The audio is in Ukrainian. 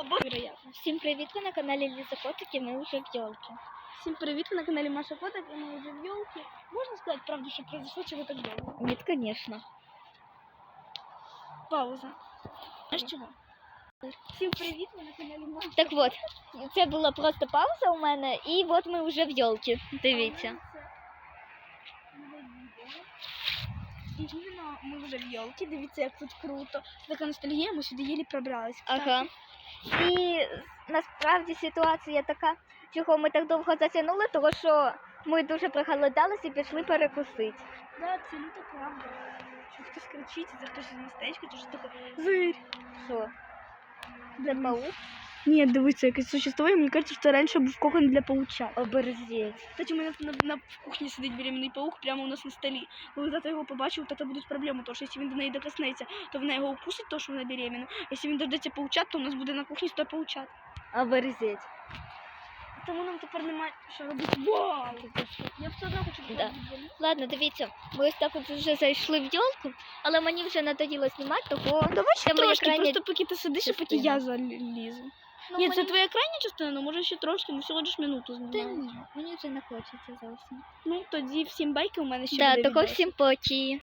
Або вероятно. Всім привіт! Ви на каналі Ліза Котики, ми вже в йолки. Всім привіт, ви на каналі Маша Котик, і ми вже в елки. Можна сказати правду, що произошло чого так довго? Ні, звісно. Пауза. Знаєш чого? Всім привіт, ви на каналі Маша. Так от, це була просто пауза у мене, і от ми вже в йолки. Дивіться. І іменно ми вже в елки, дивіться, як тут круто. Така ностальгія, ми сюди єлі пробрались. Ага. І насправді ситуація така, чого ми так довго затягнули, тому що ми дуже проголодалися і пішли перекусити. Да, це люто правда. Що хтось кричить, це хтось з містечка, то що таке зирь. Що? Для паук? Ні, дивіться, якесь существо, і мені кажется, що раніше був кокон для пауча. Оберзеть. Кстати, у мене на, на, кухні сидить беременний паук прямо у нас на столі. Коли тато його побачив, то це будуть проблеми, тому що якщо він до неї докоснеться, то вона його укусить, то що вона беременна. Якщо він дождеться паучат, то у нас буде на кухні 100 паучат. Оберзеть. Тому нам тепер немає що робити. Вау! Я все одно хочу Да. Ладно, дивіться, ми ось так от вже зайшли в йолку, але мені вже надоїло знімати, того Давай ще трошки, крайня просто поки ти сидиш, і поки я залізу. Ну, Ні, це твоя крайня частина, ну може ще трошки, ми всього лиш минуту Та знімаємо. ні, мені вже не хочеться зовсім. Ну тоді всім байки у мене ще Да, буде також відос. всім поки.